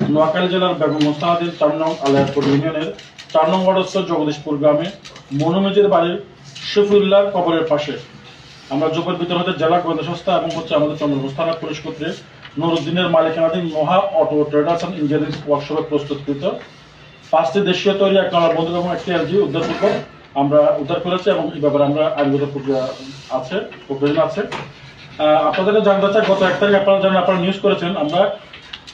নোয়াখালী জেলার বেগম মোস্তানাদিন চার নং আলিয়ারপুর ইউনিয়নের চার নং ওয়ার্ডস্থ জগদীশপুর গ্রামে মনুমেজের বাড়ির শফিউল্লাহ কবরের পাশে। আমরা যোগের ভিতর হতে জেলা গোয়েন্দা সংস্থা এবং হচ্ছে আমাদের চন্দ্রপুর থানা পুলিশ কর্তৃক নুরুদ্দিনের মালিকানাধীন Maha auto traders and engineering ওয়ার্কশপে প্রস্তুতকৃত পাঁচটি দেশীয় তৈরি এক নম্বর বন্দুক এবং একটি এলজি উদ্ধার করে আমরা উদ্ধার করেছি এবং এই ব্যাপারে আমরা আইনগত প্রক্রিয়া আছে প্রয়োজন আছে। আপনাদেরকে জানতে চাই, গত এক তারিখ আপনারা জানেন, আপনারা নিউজ করেছেন, আমরা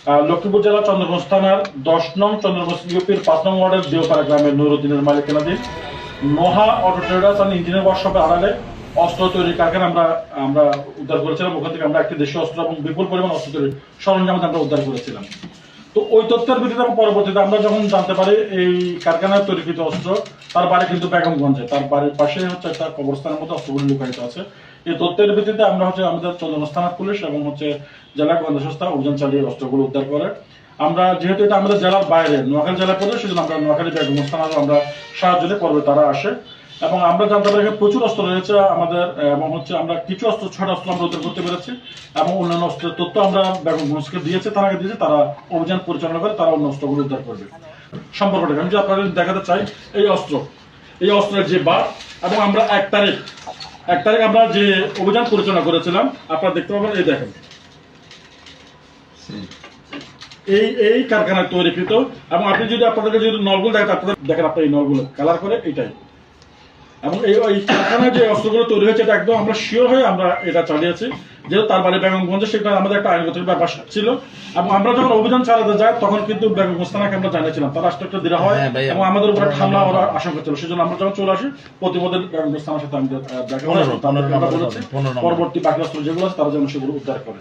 লক্ষ্মীপুর জেলা চন্দ্রগঞ্জ থানার দশ নং চন্দ্রগঞ্জ ইউপির পাঁচ নং ওয়ার্ডের দেওপাড়া গ্রামের নুরুদ্দিনের মালিকানাধীন Maha auto traders and engineer ওয়ার্কশপে আড়ালে অস্ত্র তৈরির কারখানা আমরা আমরা উদ্ধার করেছিলাম। ওখান থেকে আমরা একটি দেশীয় অস্ত্র এবং বিপুল পরিমাণ অস্ত্র তৈরির সরঞ্জাম আমরা উদ্ধার করেছিলাম। তো ওই তথ্যের ভিত্তিতে পরবর্তীতে আমরা যখন জানতে পারি এই কারখানায় তৈরিকৃত অস্ত্র, তার বাড়ি কিন্তু বেগমগঞ্জে। তার বাড়ির পাশে হচ্ছে একটা কবরস্থানের মতো অস্ত্রগুলি লুকায়িত আছে। এই তথ্যের ভিত্তিতে আমরা হচ্ছে আমাদের চন্দ্রগঞ্জ থানা পুলিশ এবং হচ্ছে জেলা গোয়েন্দা সংস্থা অভিযান চালিয়ে অস্ত্রগুলো উদ্ধার করে। আমরা যেহেতু এটা আমাদের জেলার বাইরে, নোয়াখালী জেলা পড়ে সেজন্য আমরা নোয়াখালী বেগমগঞ্জ থানারও আমরা সাহায্য নিয়ে পর্বে তারা আসে। এবং আমরা জানতে পারি প্রচুর অস্ত্র রয়েছে আমাদের, এবং হচ্ছে আমরা কিছু অস্ত্র ছটা অস্ত্র আমরা উদ্ধার করতে পেরেছি। এবং অন্যান্য অস্ত্রের তথ্য আমরা বেগমগঞ্জকে দিয়েছে তারাকে দিয়েছে, তারা অভিযান পরিচালনা করে, তারা অন্য অস্ত্রগুলো উদ্ধার করবে। সম্পর্কটা আমি যদি আপনাদের দেখাতে চাই, এই অস্ত্র, এই অস্ত্রের যে বার, এবং আমরা এক তারিখ এক তারিখ আমরা যে অভিযান পরিচালনা করেছিলাম, আপনারা দেখতে পাবেন, এই দেখেন। এই এই কারখানায় তৈরিকৃত, এবং আপনি যদি আপনাদেরকে যদি নলগুলো দেখেন আপনাদের দেখেন আপনার এই নলগুলো, কালার করে এইটাই। এবং এই কারখানায় যে অস্ত্রগুলো তৈরি হয়েছে এটা একদম আমরা শিওর হয়ে আমরা এটা চালিয়েছি। যেহেতু তার বাড়ি বেগমগঞ্জে সেটা আমাদের একটা আইনগত ব্যাপার ছিল। এবং আমরা যখন অভিযান চালাতে যাই তখন কিন্তু বেগমগঞ্জ থানাকে আমরা জানিয়েছিলাম তারা আসতে একটা দেওয়া হয় হ্যাঁ, এবং আমাদের উপরে হামলা ওরা আশঙ্কা ছিল। সেজন্য আমরা যখন চলে আসি প্রতিপদের বেগমগঞ্জ থানার সাথে আমাদের দেখা হয়। পরবর্তী বাকি অস্ত্র যেগুলো আছে তারা যেন সেগুলো উদ্ধার করে।